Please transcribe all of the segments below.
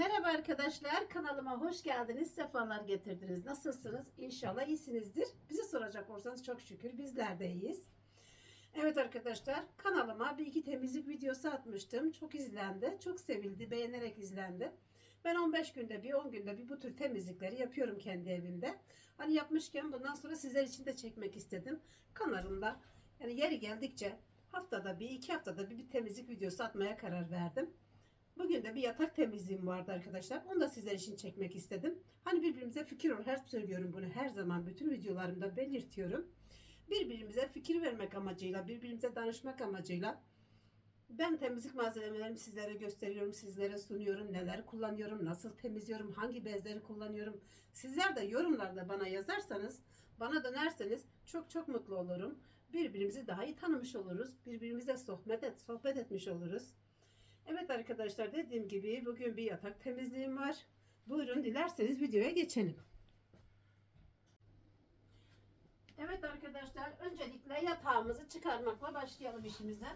Merhaba arkadaşlar, kanalıma hoş geldiniz, sefalar getirdiniz. Nasılsınız? İnşallah iyisinizdir. Bizi soracak olursanız çok şükür bizler de iyiyiz. Evet arkadaşlar, kanalıma bir iki temizlik videosu atmıştım. Çok izlendi, çok sevildi, beğenerek izlendi. Ben 15 günde bir, 10 günde bir bu tür temizlikleri yapıyorum kendi evimde. Hani yapmışken bundan sonra sizler için de çekmek istedim. Kanalımda yani yeri geldikçe haftada bir, iki haftada bir, bir temizlik videosu atmaya karar verdim. Bugün de bir yatak temizliğim vardı arkadaşlar. Onu da sizler için çekmek istedim. Hani birbirimize fikir. Her söylüyorum bunu her zaman bütün videolarımda belirtiyorum. Birbirimize fikir vermek amacıyla, birbirimize danışmak amacıyla ben temizlik malzemelerimi sizlere gösteriyorum, sizlere sunuyorum. Neler kullanıyorum, nasıl temizliyorum, hangi bezleri kullanıyorum. Sizler de yorumlarda bana yazarsanız, bana dönerseniz çok çok mutlu olurum. Birbirimizi daha iyi tanımış oluruz. Birbirimize sohbet, et, sohbet etmiş oluruz. Evet arkadaşlar dediğim gibi bugün bir yatak temizliğim var. Buyurun dilerseniz videoya geçelim. Evet arkadaşlar öncelikle yatağımızı çıkarmakla başlayalım işimize.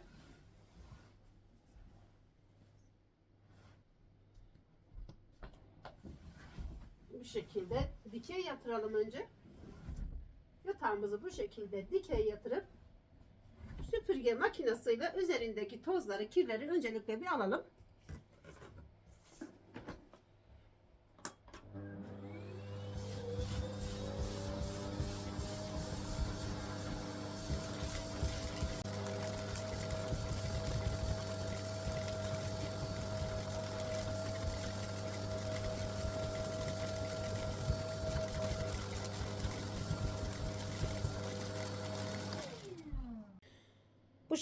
Bu şekilde dikey yatıralım önce. Yatağımızı bu şekilde dikey yatırıp süpürge makinesiyle üzerindeki tozları, kirleri öncelikle bir alalım.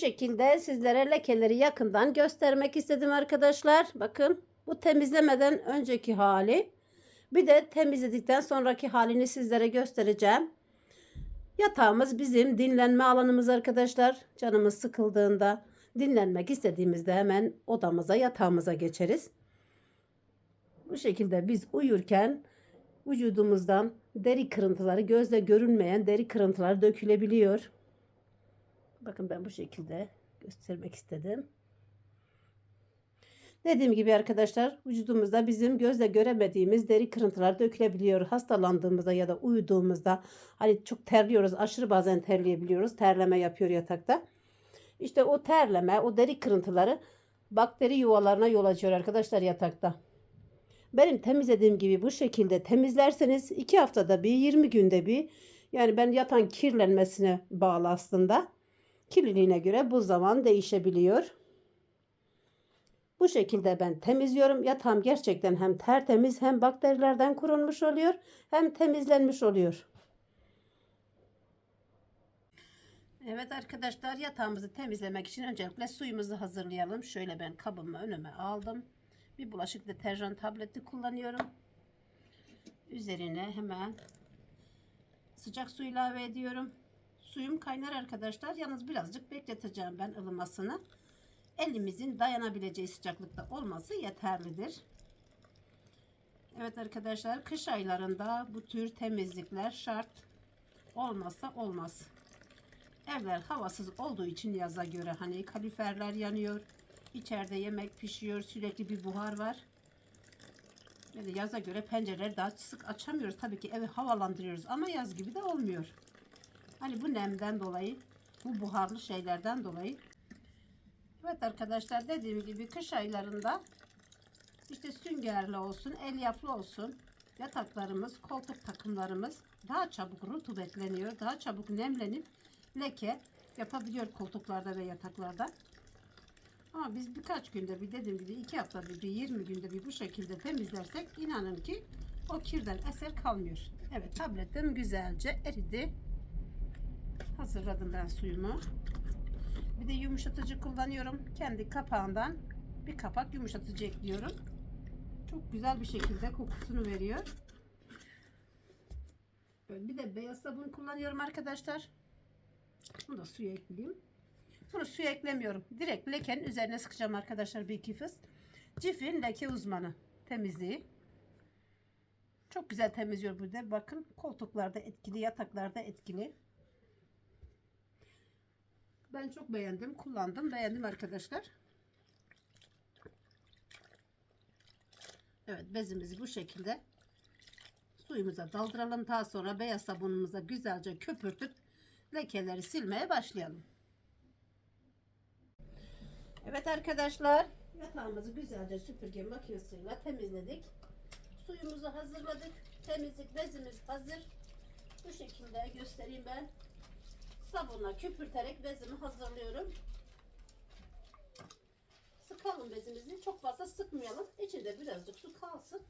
Şekilde sizlere lekeleri yakından göstermek istedim arkadaşlar. Bakın bu temizlemeden önceki hali. Bir de temizledikten sonraki halini sizlere göstereceğim. Yatağımız bizim dinlenme alanımız arkadaşlar. Canımız sıkıldığında dinlenmek istediğimizde hemen odamıza yatağımıza geçeriz. Bu şekilde biz uyurken vücudumuzdan deri kırıntıları gözle görünmeyen deri kırıntıları dökülebiliyor. Bakın ben bu şekilde göstermek istedim. Dediğim gibi arkadaşlar vücudumuzda bizim gözle göremediğimiz deri kırıntılar dökülebiliyor. Hastalandığımızda ya da uyuduğumuzda hani çok terliyoruz. Aşırı bazen terleyebiliyoruz. Terleme yapıyor yatakta. İşte o terleme, o deri kırıntıları bakteri yuvalarına yol açıyor arkadaşlar yatakta. Benim temizlediğim gibi bu şekilde temizlerseniz 2 haftada bir 20 günde bir yani ben yatan kirlenmesine bağlı aslında. Kirliliğine göre bu zaman değişebiliyor. Bu şekilde ben temizliyorum. Yatağım gerçekten hem tertemiz hem bakterilerden korunmuş oluyor hem temizlenmiş oluyor. Evet arkadaşlar yatağımızı temizlemek için öncelikle suyumuzu hazırlayalım. Şöyle ben kabımı önüme aldım. Bir bulaşık deterjan tableti kullanıyorum. Üzerine hemen sıcak su ilave ediyorum. Suyum kaynar arkadaşlar. Yalnız birazcık bekleteceğim ben ılımasını. Elimizin dayanabileceği sıcaklıkta olması yeterlidir. Evet arkadaşlar kış aylarında bu tür temizlikler şart. Olmazsa olmaz. Evler havasız olduğu için yaza göre hani kaliferler yanıyor. İçeride yemek pişiyor. Sürekli bir buhar var. Yani yaza göre pencereleri daha sık açamıyoruz. Tabii ki evi havalandırıyoruz ama yaz gibi de olmuyor. Hani bu nemden dolayı, bu buharlı şeylerden dolayı. Evet arkadaşlar dediğim gibi kış aylarında işte süngerli olsun, elyaflı olsun yataklarımız, koltuk takımlarımız daha çabuk rutubetleniyor. Daha çabuk nemlenip leke yapabiliyor koltuklarda ve yataklarda. Ama biz birkaç günde bir dediğim gibi iki haftada bir, bir 20 günde bir bu şekilde temizlersek inanın ki o kirden eser kalmıyor. Evet tabletim güzelce eridi. Hazırladım ben suyumu. Bir de yumuşatıcı kullanıyorum. Kendi kapağından bir kapak yumuşatıcı ekliyorum. Çok güzel bir şekilde kokusunu veriyor. Böyle bir de beyaz sabun kullanıyorum arkadaşlar. Bunu da suya ekleyeyim. Bunu suya eklemiyorum. Direkt lekenin üzerine sıkacağım arkadaşlar bir iki fıs. Cif'in leke uzmanı temizliği. Çok güzel temizliyor burada. Bakın koltuklarda etkili, yataklarda etkili. Ben çok beğendim. Kullandım. Beğendim arkadaşlar. Evet bezimizi bu şekilde suyumuza daldıralım. Daha sonra beyaz sabunumuza güzelce köpürtüp lekeleri silmeye başlayalım. Evet arkadaşlar yatağımızı güzelce süpürge makinesiyle temizledik. Suyumuzu hazırladık. Temizlik bezimiz hazır. Bu şekilde göstereyim ben. Sabunla köpürterek bezimi hazırlıyorum. Sıkalım bezimizi. Çok fazla sıkmayalım. İçinde birazcık su kalsın.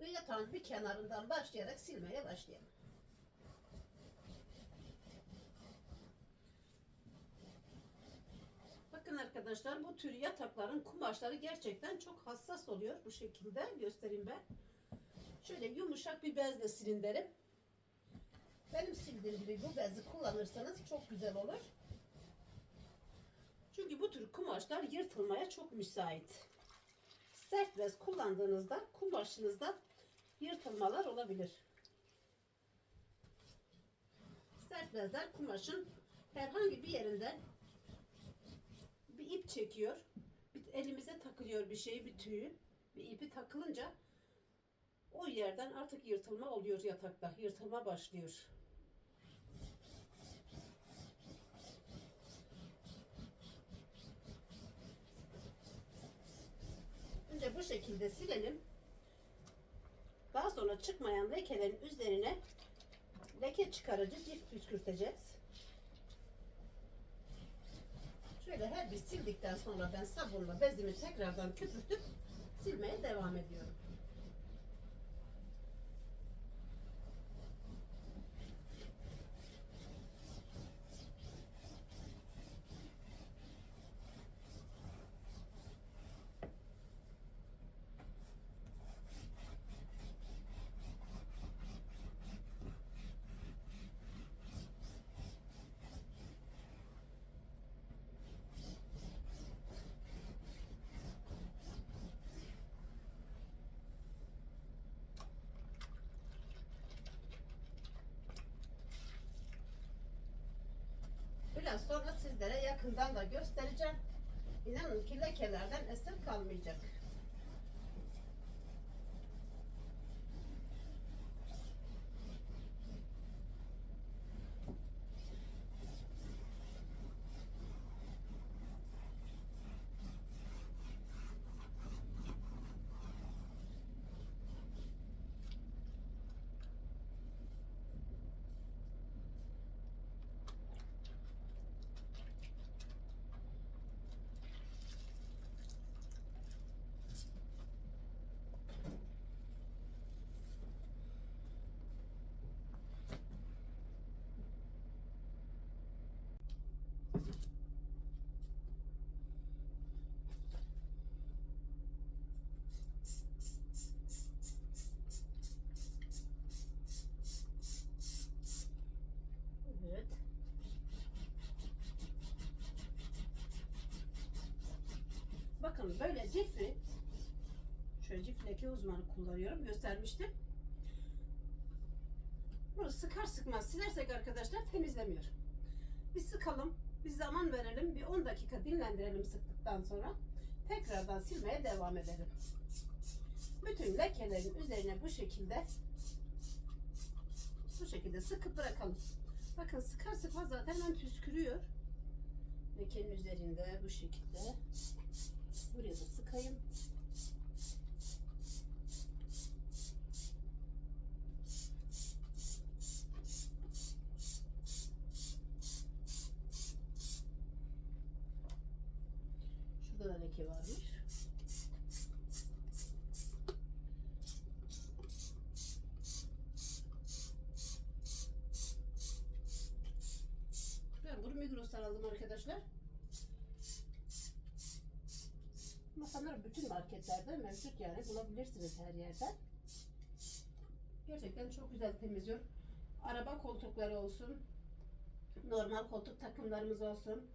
Ve yatağın bir kenarından başlayarak silmeye başlayalım. Bakın arkadaşlar bu tür yatakların kumaşları gerçekten çok hassas oluyor. Bu şekilde göstereyim ben. Şöyle yumuşak bir bezle silin derim. Benim sildiğim gibi bu bezi kullanırsanız çok güzel olur. Çünkü bu tür kumaşlar yırtılmaya çok müsait. Sert bez kullandığınızda kumaşınızda yırtılmalar olabilir. Sert bezler kumaşın herhangi bir yerinden bir ip çekiyor. Bir elimize takılıyor bir şey, bir tüyü. Bir ipi takılınca o yerden artık yırtılma oluyor yatakta. Yırtılma başlıyor. Önce bu şekilde silelim. Daha sonra çıkmayan lekelerin üzerine leke çıkarıcı cilt püskürteceğiz. Şöyle her bir sildikten sonra ben sabunla bezimi tekrardan köpürtüp silmeye devam ediyorum. Biraz sonra sizlere yakından da göstereceğim. İnanın ki lekelerden eser kalmayacak. Evet. Bakın böyle cifri şöyle cif leke uzmanı kullanıyorum. Göstermiştim. Bunu sıkar sıkmaz silersek arkadaşlar temizlemiyor. Bir sıkalım. Bir zaman verelim. Bir 10 dakika dinlendirelim sıktıktan sonra. Tekrardan silmeye devam edelim. Bütün lekelerin üzerine bu şekilde bu şekilde sıkıp bırakalım. Bakın sıkar sıkmaz zaten hemen püskürüyor. Lekenin üzerinde bu şekilde. Buraya da sıkayım. Şurada da leke varmış. Ben bunu Migros'tan aldım arkadaşlar. Ama sanırım bütün marketlerde mevcut yani bulabilirsiniz her yerden. Gerçekten çok güzel temizliyor. Araba koltukları olsun, normal koltuk takımlarımız olsun,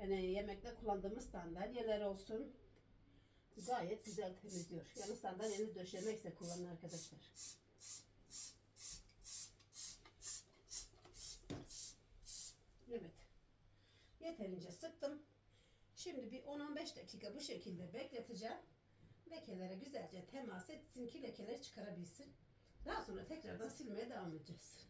yani yemekte kullandığımız sandalyeler olsun. Gayet güzel temizliyor. Yani sandalyeni döşemekse kullanın arkadaşlar. Evet. Yeterince sıktım. Şimdi bir 10-15 dakika bu şekilde bekleteceğim. Lekelere güzelce temas etsin ki lekeler çıkarabilsin. Daha sonra tekrardan silmeye devam edeceğiz.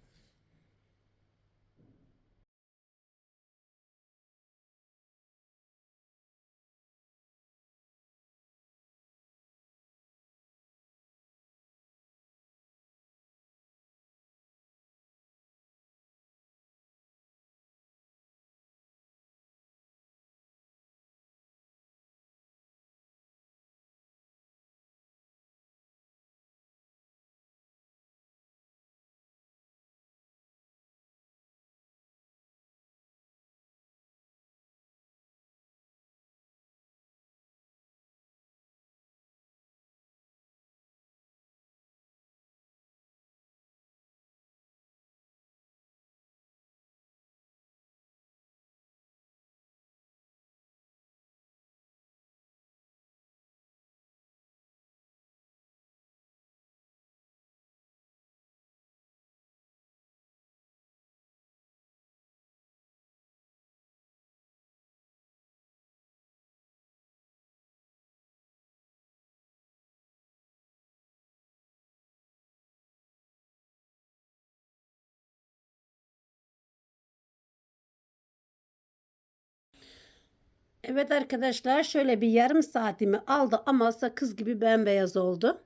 Evet arkadaşlar şöyle bir yarım saatimi aldı ama sakız gibi bembeyaz oldu.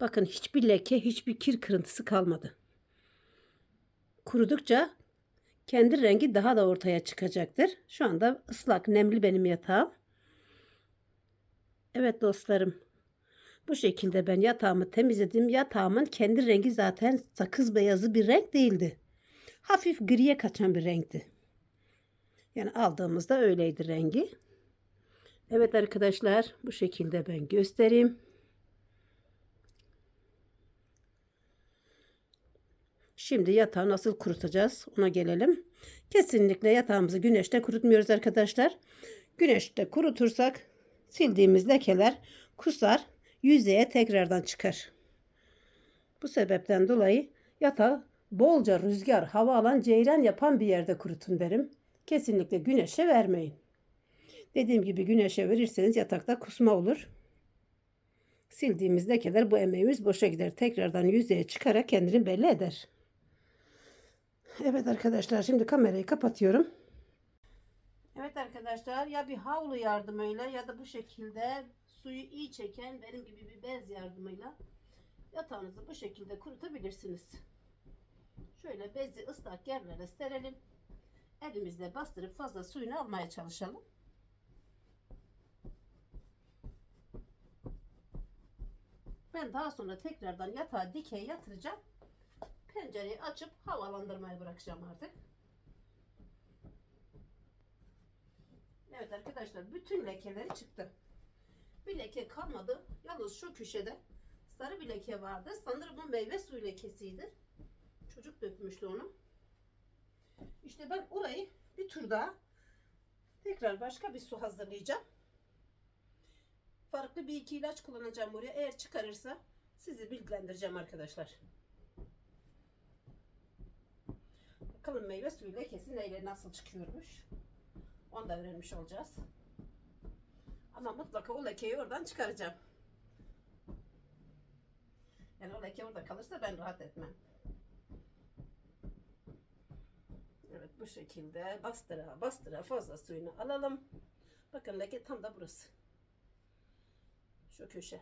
Bakın hiçbir leke, hiçbir kir kırıntısı kalmadı. Kurudukça kendi rengi daha da ortaya çıkacaktır. Şu anda ıslak, nemli benim yatağım. Evet dostlarım. Bu şekilde ben yatağımı temizledim. Yatağımın kendi rengi zaten sakız beyazı bir renk değildi. Hafif griye kaçan bir renkti. Yani aldığımızda öyleydi rengi. Evet arkadaşlar bu şekilde ben göstereyim. Şimdi yatağı nasıl kurutacağız ona gelelim. Kesinlikle yatağımızı güneşte kurutmuyoruz arkadaşlar. Güneşte kurutursak sildiğimiz lekeler kusar yüzeye tekrardan çıkar. Bu sebepten dolayı yatağı bolca rüzgar, hava alan ceyran yapan bir yerde kurutun derim. Kesinlikle güneşe vermeyin. Dediğim gibi güneşe verirseniz yatakta kusma olur. Sildiğimiz lekeler bu emeğimiz boşa gider. Tekrardan yüzeye çıkarak kendini belli eder. Evet arkadaşlar şimdi kamerayı kapatıyorum. Evet arkadaşlar ya bir havlu yardımıyla ya da bu şekilde suyu iyi çeken benim gibi bir bez yardımıyla yatağınızı bu şekilde kurutabilirsiniz. Şöyle bezi ıslak yerlere serelim elimizle bastırıp fazla suyunu almaya çalışalım. Ben daha sonra tekrardan yatağa dikey yatıracağım. Pencereyi açıp havalandırmaya bırakacağım artık. Evet arkadaşlar bütün lekeleri çıktı. Bir leke kalmadı. Yalnız şu köşede sarı bir leke vardı. Sanırım bu meyve suyu lekesiydi. Çocuk dökmüştü onu. İşte ben orayı bir tur daha tekrar başka bir su hazırlayacağım. Farklı bir iki ilaç kullanacağım buraya. Eğer çıkarırsa sizi bilgilendireceğim arkadaşlar. Bakalım meyve suyu lekesi neyle nasıl çıkıyormuş. Onu da öğrenmiş olacağız. Ama mutlaka o lekeyi oradan çıkaracağım. Yani o leke orada kalırsa ben rahat etmem. Evet bu şekilde bastıra bastıra fazla suyunu alalım. Bakın leke tam da burası. Şu köşe.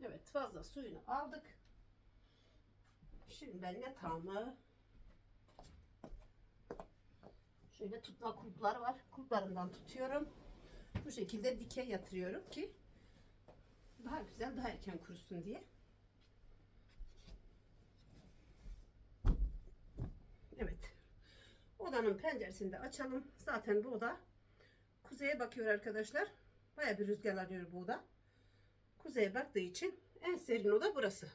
Evet fazla suyunu aldık. Şimdi ben yatağımı şöyle tutma kulpları var. Kulplarından tutuyorum. Bu şekilde dikey yatırıyorum ki daha güzel daha erken kurusun diye. Evet. Odanın penceresini de açalım. Zaten bu oda kuzeye bakıyor arkadaşlar. Baya bir rüzgar alıyor bu oda. Kuzeye baktığı için en serin oda burası.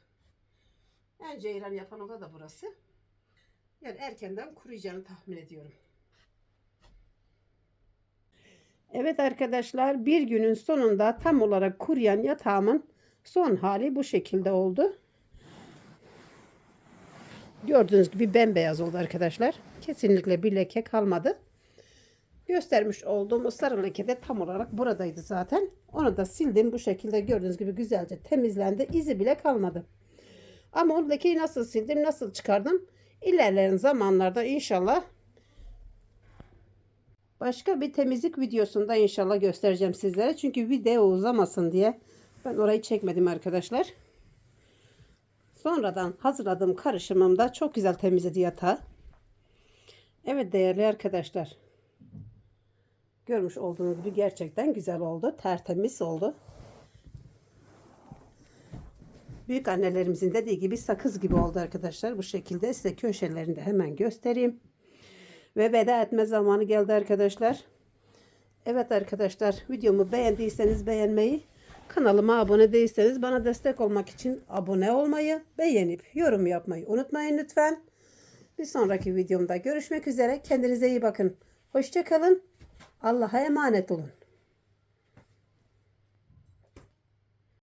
En ceyran yapan oda da burası. Yani erkenden kuruyacağını tahmin ediyorum. Evet arkadaşlar bir günün sonunda tam olarak kuruyan yatağımın Son hali bu şekilde oldu. Gördüğünüz gibi bembeyaz oldu arkadaşlar. Kesinlikle bir leke kalmadı. Göstermiş olduğum sarı leke de tam olarak buradaydı zaten. Onu da sildim. Bu şekilde gördüğünüz gibi güzelce temizlendi. İzi bile kalmadı. Ama o lekeyi nasıl sildim, nasıl çıkardım? İlerleyen zamanlarda inşallah başka bir temizlik videosunda inşallah göstereceğim sizlere. Çünkü video uzamasın diye ben orayı çekmedim arkadaşlar. Sonradan hazırladığım karışımımda çok güzel temizledi yatağı. Evet değerli arkadaşlar. Görmüş olduğunuz gibi gerçekten güzel oldu. Tertemiz oldu. Büyük annelerimizin dediği gibi sakız gibi oldu arkadaşlar. Bu şekilde size köşelerini de hemen göstereyim. Ve veda etme zamanı geldi arkadaşlar. Evet arkadaşlar videomu beğendiyseniz beğenmeyi, kanalıma abone değilseniz bana destek olmak için abone olmayı, beğenip yorum yapmayı unutmayın lütfen. Bir sonraki videomda görüşmek üzere. Kendinize iyi bakın. Hoşçakalın. Allah'a emanet olun.